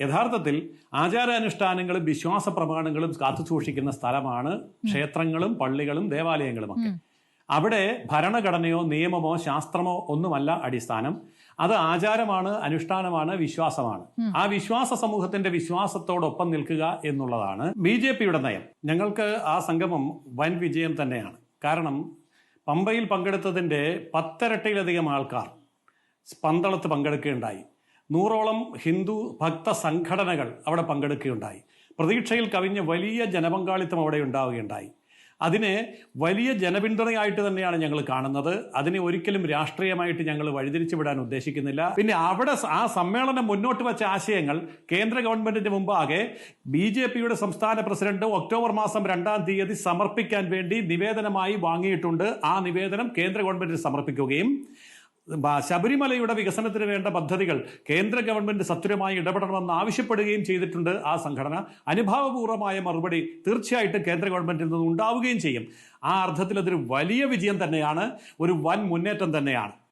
യഥാർത്ഥത്തിൽ ആചാരാനുഷ്ഠാനങ്ങളും വിശ്വാസ പ്രമാണങ്ങളും കാത്തു സൂക്ഷിക്കുന്ന സ്ഥലമാണ് ക്ഷേത്രങ്ങളും പള്ളികളും ദേവാലയങ്ങളും ഒക്കെ അവിടെ ഭരണഘടനയോ നിയമമോ ശാസ്ത്രമോ ഒന്നുമല്ല അടിസ്ഥാനം. അത് ആചാരമാണ് അനുഷ്ഠാനമാണ് വിശ്വാസമാണ്. ആ വിശ്വാസ സമൂഹത്തിന്റെ വിശ്വാസത്തോടൊപ്പം നിൽക്കുക എന്നുള്ളതാണ് ബി ജെ പിയുടെ നയം. ഞങ്ങൾക്ക് ആ സംഗമം വൻ വിജയം തന്നെയാണ്. കാരണം പമ്പയിൽ പങ്കെടുത്തതിന്റെ പത്തരട്ടിയിലധികം ആൾക്കാർ പന്തളത്ത് പങ്കെടുക്കുകയുണ്ടായി. നൂറോളം ഹിന്ദു ഭക്ത സംഘടനകൾ അവിടെ പങ്കെടുക്കുകയുണ്ടായി. പ്രതീക്ഷയിൽ കവിഞ്ഞ വലിയ ജനപങ്കാളിത്തം അവിടെ ഉണ്ടാവുകയുണ്ടായി. അതിനെ വലിയ ജനപിന്തുണയായിട്ട് തന്നെയാണ് ഞങ്ങൾ കാണുന്നത്. അതിനെ ഒരിക്കലും രാഷ്ട്രീയമായിട്ട് ഞങ്ങൾ വഴിതിരിച്ചു വിടാൻ ഉദ്ദേശിക്കുന്നില്ല. പിന്നെ അവിടെ ആ സമ്മേളനം മുന്നോട്ട് വെച്ച ആശയങ്ങൾ കേന്ദ്ര ഗവൺമെന്റിന്റെ മുമ്പാകെ ബി ജെ പിയുടെ സംസ്ഥാന പ്രസിഡന്റ് ഒക്ടോബർ മാസം രണ്ടാം തീയതി സമർപ്പിക്കാൻ വേണ്ടി നിവേദനമായി വാങ്ങിയിട്ടുണ്ട്. ആ നിവേദനം കേന്ദ്ര ഗവൺമെന്റിന് സമർപ്പിക്കുകയും ശബരിമലയുടെ വികസനത്തിന് വേണ്ട പദ്ധതികൾ കേന്ദ്ര ഗവൺമെന്റ് സത്വരമായി ഇടപെടണമെന്ന് ആവശ്യപ്പെടുകയും ചെയ്തിട്ടുണ്ട്. ആ സംഘടന അനുഭാവപൂർവമായ മറുപടി തീർച്ചയായിട്ടും കേന്ദ്ര ഗവൺമെന്റിൽ നിന്ന് ഉണ്ടാവുകയും ചെയ്യും. ആ അർത്ഥത്തിൽ അതൊരു വലിയ വിജയം തന്നെയാണ്. ഒരു വൻ മുന്നേറ്റം തന്നെയാണ്.